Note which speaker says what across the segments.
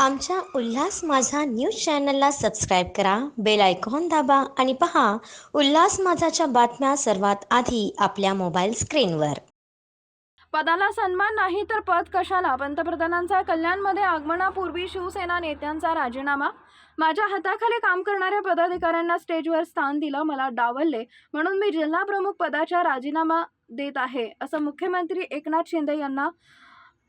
Speaker 1: आमच्या उल्हास माझा न्यूज चॅनलला सबस्क्राईब करा बेल आयकॉन दाबा आणि पहा उल्हास माझाच्या बातम्या सर्वात आधी आपल्या मोबाईल स्क्रीनवर.
Speaker 2: पदाला सन्मान नाही तर पद कशाला? पंतप्रधानांचा कल्याणमध्ये आगमनापूर्वी शिवसेना नेत्यांचा राजीनामा? माझ्या हाताखाली काम करणाऱ्या पदाधिकाऱ्यांना स्टेजवर स्थान दिलं मला डावलले म्हणून मी जिल्हा प्रमुख पदाचा राजीनामा देत आहे असं मुख्यमंत्री एकनाथ शिंदे यांना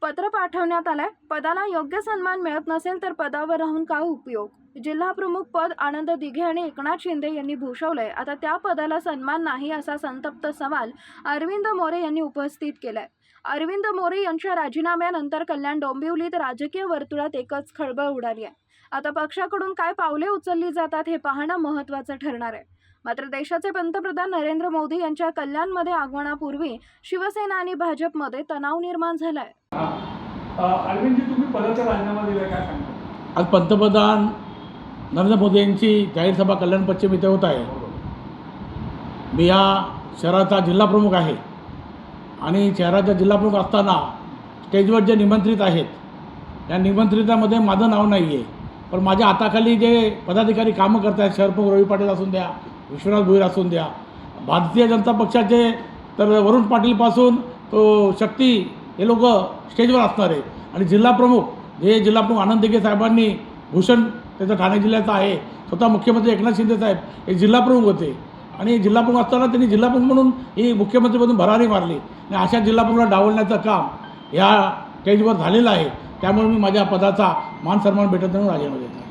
Speaker 2: पत्र पाठवण्यात आलंय. पदाला योग्य सन्मान मिळत नसेल तर पदावर राहून का उपयोग? जिल्हा प्रमुख पद आनंद दिघे आणि एकनाथ शिंदे यांनी भूषवलंय. आता त्या पदाला सन्मान नाही असा संतप्त सवाल अरविंद मोरे यांनी उपस्थित केलाय. अरविंद मोरे यांच्या राजीनाम्यानंतर कल्याण डोंबिवलीत राजकीय वर्तुळात एकच खळबळ उडाली आहे. आता पक्षाकडून काय पावले उचलली जातात हे पाहणं महत्त्वाचं ठरणार आहे. मात्र देशाचे पंतप्रधान नरेंद्र मोदी यांच्या कल्याणमध्ये आगमनापूर्वी शिवसेना आणि भाजपमध्ये तणाव निर्माण झालाय.
Speaker 3: आज पंतप्रधान नरेंद्र मोदी यांची जाहीर सभा कल्याण पश्चिम इथे होत आहे. मी या शहराचा जिल्हा प्रमुख आहे. आणि शहराचा जिल्हा प्रमुख असताना स्टेजवर जे निमंत्रित आहेत या निमंत्रितामध्ये माझं नाव नाही आहे पण माझ्या हाताखाली जे पदाधिकारी कामं करत आहेत शहर प्रमुख रवी पाटील असून द्या विश्वनाथ भोईर असून द्या. भारतीय जनता पक्षाचे तर वरुण पाटीलपासून तो शक्ती हे लोक स्टेजवर असणार. आहे आणि जिल्हा प्रमुख हे जिल्हा प्रमुख आनंद दिघे साहेबांनी भूषण त्याचं ठाणे जिल्ह्याचं आहे. स्वतः मुख्यमंत्री एकनाथ शिंदे साहेब हे जिल्हा प्रमुख होते. आणि जिल्हाप्रमुख असताना त्यांनी जिल्हाप्रमुख म्हणून ही मुख्यमंत्रीमधून भरारी मारली. आणि अशा जिल्हाप्रमुखला डावलण्याचं काम ह्या स्टेजवर झालेलं आहे. त्यामुळे मी माझ्या पदाचा मान सन्मान भेटत म्हणून राजीनामा देत आहे